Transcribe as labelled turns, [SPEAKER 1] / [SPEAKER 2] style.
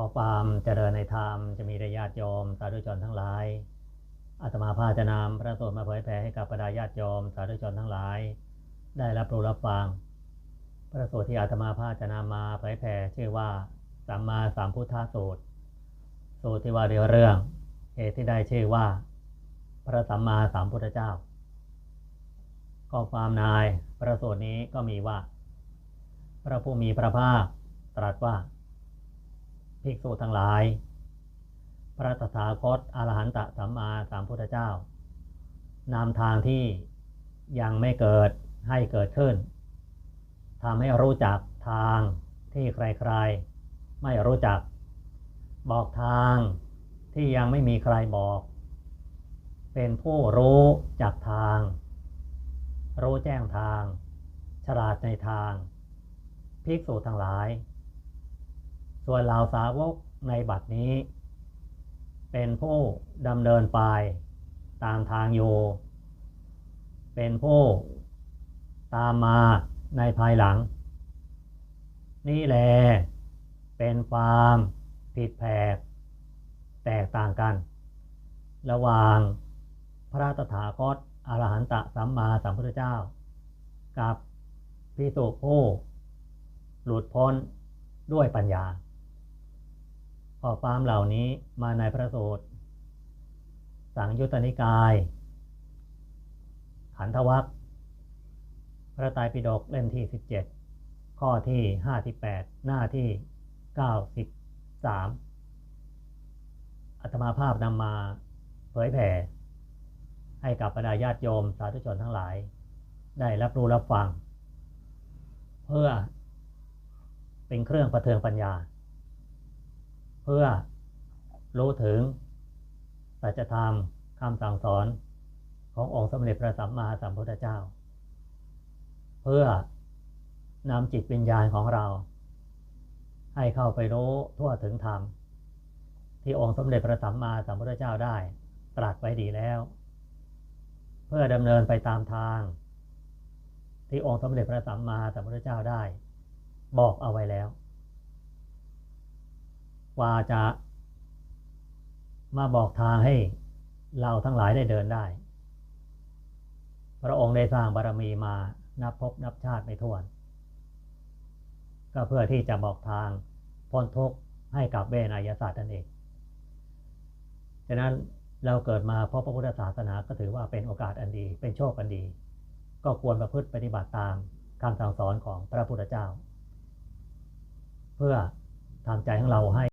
[SPEAKER 1] อความเจริญในธรรมจะมีได้ญาติโยมสาธุชนทั้งหลาย อาตมาภาจะนำพระสูตรมาเผยแผ่ให้กับบรรดาญาติโยมสาธุชนทั้งหลาย ได้รับรู้รับฟัง พระสูตรที่อาตมาภาจะนำมาเผยแผ่ชื่อว่าสัมมาสัมพุทธสูตร สูตรที่ว่าเรื่องเรื่องเหตุที่ได้ชื่อว่า พระสัมมาสัมพุทธเจ้าก็ความนายพระสูตรนี้ก็มีว่า พระผู้มีพระภาคตรัสว่า ภิกษุทั้งหลาย พระตถาคตอรหันตสัมมาสัมพุทธเจ้านำทางที่ยังไม่เกิดให้เกิดขึ้นทำให้รู้จักทางที่ใครๆ ไม่รู้จัก บอกทางที่ยังไม่มีใครบอก เป็นผู้รู้จักทาง รู้แจ้งทาง ฉลาดในทาง ภิกษุทั้งหลาย ส่วนเหล่าสาวกในบัดนี้ เป็นผู้ดำเนินไปตามทางอยู่เป็นผู้ตามมาในภายหลัง นี่แหละเป็นความผิดแผกแตกต่างกัน ระหว่างพระตถาคตอรหันตสัมมาสัมพุทธเจ้า กับพิสุผู้หลุดพ้นด้วยปัญญา ข้อความเหล่านี้มาในพระสูตร สังยุตตนิกาย ขันธวัคพระไตรปิฎกเล่มที่ 17 ข้อที่ 58 หน้าที่ 93 อัตมาภาพนำมาเผยแผ่ ให้กับบรรดาญาติโยมสาธุชนทั้งหลาย ได้รับรู้รับฟัง เพื่อเป็นเครื่องประเทืองปัญญา เพื่อรู้ถึงสัจธรรมคำสั่งสอนขององค์สมเด็จพระสัมมาสัมพุทธเจ้า เพื่อนำจิตวิญญาณของเรา ให้เข้าไปรู้ทั่วถึงธรรม ที่องค์สมเด็จพระสัมมาสัมพุทธเจ้าได้ ตรัสไว้ดีแล้ว เพื่อดำเนินไปตามทาง ที่องค์สมเด็จพระสัมมาสัมพุทธเจ้าได้ บอกเอาไว้แล้ว ว่าจะมาบอกทางให้เราทั้งหลายได้เดินได้ พระองค์ได้สร้างบารมีมานับพบนับชาติไม่ถ้วน ก็เพื่อที่จะบอกทางพ้นทุกข์ให้กับเวนยศาสตร์นั่นเองฉะนั้นเราเกิดมาเพราะพระพุทธศาสนาก็ถือว่าเป็นโอกาสอันดี เป็นโชคอันดี ก็ควรประพฤติปฏิบัติตามคำสั่งสอนของพระพุทธเจ้า เพื่อทำใจของเราให้